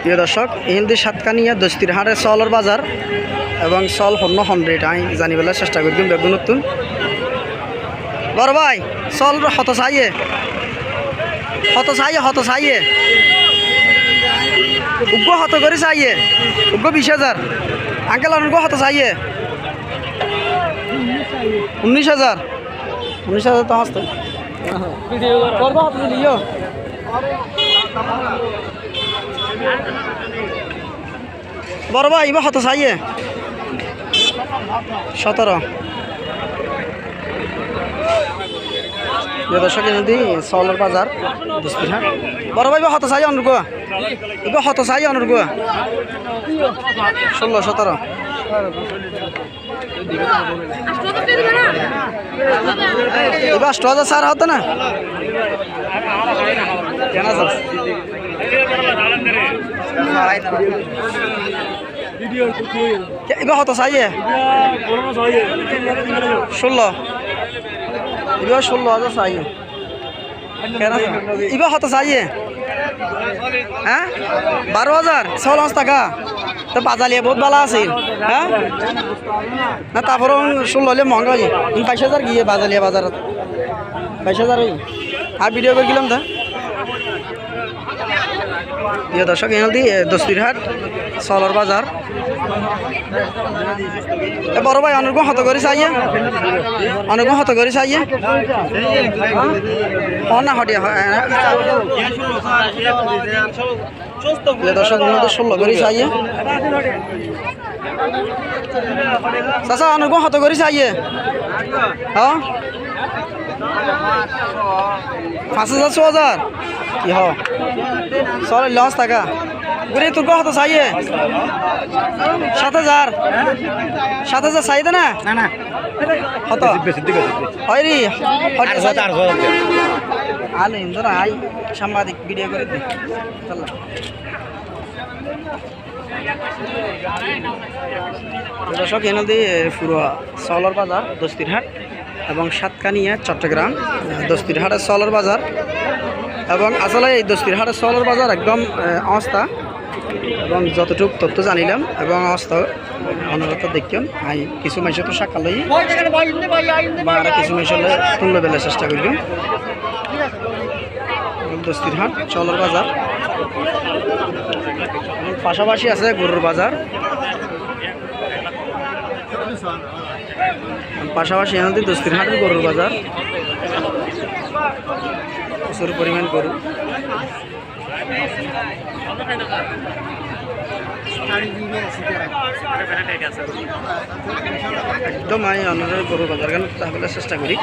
প্রিয় দর্শক হিন্দি সাতকানিয়া দস্তির হাটের চলর বাজার এবং চল হন্য হন্ড্রেড আমি জানিবেলার চেষ্টা করবেন বেগুন নতুন। বড় ভাই চল হত চাইয়ে। হত চাইয়ে হত চাইয়ে। উগ্র হত করে চাইয়ে। উগ্র বিশ হাজার। আঙ্কেল অনুগ্র হত চাইয়ে। উনিশ হাজার। উনিশ হাজার তো আসতে। করব আপনি লিও বড় ভাই এবার হত চাইয়ে সতেরো। প্রিয় নদী চলের বাজার। হ্যাঁ বড় এবার হত চাই অনুর্গ হত সাই অনুর্গ ষোলো, সতেরো। এবার হাজার চার হতো না। কেন এবার হতো চাইয়ে ষোলো। এবার ষোলো হাজার কেন এবার হতো চাইয়ে হ্যাঁ? বারো হাজার ছ লাখ টাকা। তো বাজালিয়া বহুত ভালো আছিল হ্যাঁ? না তারপরে ষোলো হলে মহঙ্গা হয়ে বাইশ হাজার গিয়ে বাজালিয়া বাজারত বাইশ হাজার ওই আর ভিডিও করে গেলাম তা। দর্শক এনাদি দস্তিরহাট চলর বাজার এ, বড় ভাই অনুর্গ হত করে চাইয়ে। অনুর্গ হত করে চাইয়ে। না হটিয়া দর্শক এনাদি ষোলো করে চাইয়ে। চাচা অনুর্গ হত করে চাইয়ে। হ্যাঁ পাঁচ হাজার ছ হাজার কি হ চল লস টাকা। গুড়ি তোর কত চাইয়ে। সাত হাজার। সাত হাজার চাই না? না না। কত? হয় রে আলে ইন্দর আই সাংবাদিক ভিডিও করে দে। চল। দর্শক এনদি পুরো সলর বাজার দস্তিরহাট এবং সাতকানিয়া চট্টগ্রাম। দস্তিরহাটের সলর বাজার এবং আসলে এই দস্তিরহাটের সলর বাজার একদম অবস্থা এবং যতটুকু তথ্য জানিলাম এবং অবস্থা অনুরোধ দেখিম আই কিছু মানুষের তো সাক্ষাৎ লই আর কিছু মানুষের তুললে বেলার চেষ্টা করিলাম দস্তিরহাট চলর বাজার। পাশাপাশি আছে গরুর বাজার। পাশাপাশি এনাদের দস্তিরহাটের গরুর বাজার। প্রচুর পরিমাণ গরু। একদম আমি অন্যের গরুর বাজার কেন তাহলে চেষ্টা করি।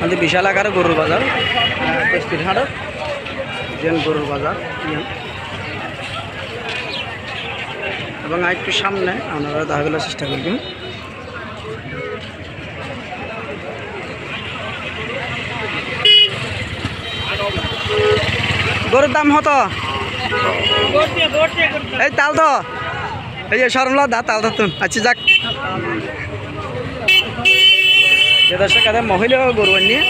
আমাদের বিশাল আকারে গরুর বাজার। দস্তিরহাটের যেন গরুর বাজার এবং আর একটু সামনে আপনারা দেখা চেষ্টা করবেন। গরুর দাম হতো এই তাল তো। এই যে সরমলা দা তাল তো আচ্ছা যাক। মহিলা গরু নিয়ে